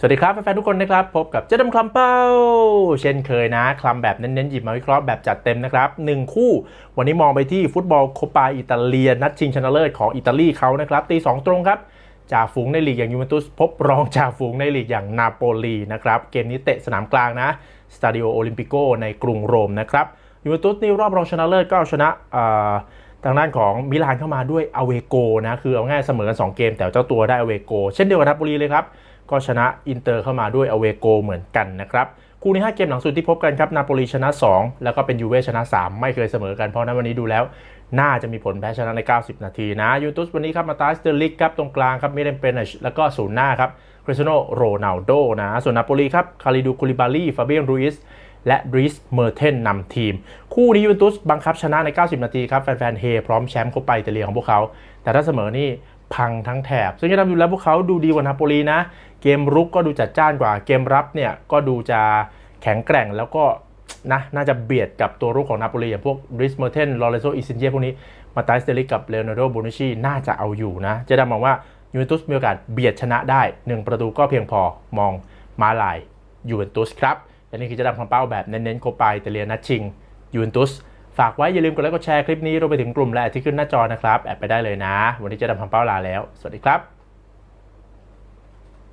สวัสดีครับแฟนๆทุกคนนะครับ พบกับเจ๊ดำคลำเป้า เช่นเคยนะคลำแบบเน้นๆ หยิบมาวิเคราะห์แบบจัดเต็มนะครับหนึ่งคู่ วันนี้มองไปที่ฟุตบอลโคปาอิตาเลียนัดชิงชนะเลิศของอิตาลีเขานะครับตี2ตรงครับจ่าฝูงในลีกอย่างยูเวนตุสพบรองจ่าฝูงในลีกอย่างนาโปลีนะครับเกมนี้เตะสนามกลางนะสตาดิโอโอลิมปิโกในกรุงโรมนะครับยูเวนตุสนี่รอบรองชนะเลิศก็เอาชนะอ่า ทางด้านของมิลานเข้ามาด้วยอเวโกนะคือเอาง่ายเสมอกัน2เกม แต่เจ้าตัวได้อเวโกเช่นเดียวกับนาโปลีเลยครับ ก็ชนะอินเตอร์เข้ามาด้วยอเวโกเหมือนกันนะครับคู่นี้5เกมหลังสุดที่พบกันครับนาโปลีชนะ 2 แล้วก็เป็นยูเว่ชนะ 3 ไม่เคยเสมอกันเพราะนั้นวันนี้ดูแล้ว น่าจะมีผลแพ้ชนะใน 90 นาทีนะยูเวนตุสวันนี้ครับมาตาสเตอร์ลิกครับตรงกลางครับมิเลนเปนชแล้วก็ศูนย์หน้าครับคริสตียโนโรนัลโดนะส่วนนาโปลีครับคาริดูคูลิบาลีฟาเบียนรูอิส และบริสเมอร์เทนนำทีม คู่นี้ยูเวนตุสบังคับชนะใน 90 นาทีครับ แฟนๆเฮพร้อมแชมป์โคปาอิตาเลียของพวกเขา แต่ถ้าเสมอนี่พังทั้งแถบ ซึ่งจะทำอยู่แล้วพวกเขาดูดีกว่านาโปลีนะ เกมรุกก็ดูจัดจ้านกว่าเกมรับเนี่ยก็ดูจะแข็งแกร่งแล้วก็นะน่าจะเบียดกับตัวรุกของนาโปลีอย่างพวกบริสเมอร์เทนลอเรโซอิซินเยพวกนี้มาตายสเตลิกกับเลโอนาร์โดบูนิชีน่าจะเอาอยู่นะจะดามองว่ายูเวนตุสมีโอกาสเบียดชนะได้หนึ่งประตูก็เพียงพอมองมาลายยูเวนตุสครับ และนี่คือจะดำคำเป้าแบบเน้นๆโคปาอิตเลียนัดชิงยูนตุสฝากไว้อย่าลืมกดไลค์กดแชร์คลิปนี้รวมไปถึงกลุ่มและที่ขึ้นหน้าจอนะครับ แอดไปได้เลยนะ วันนี้จะดำคำเป้าลาแล้ว สวัสดีครับ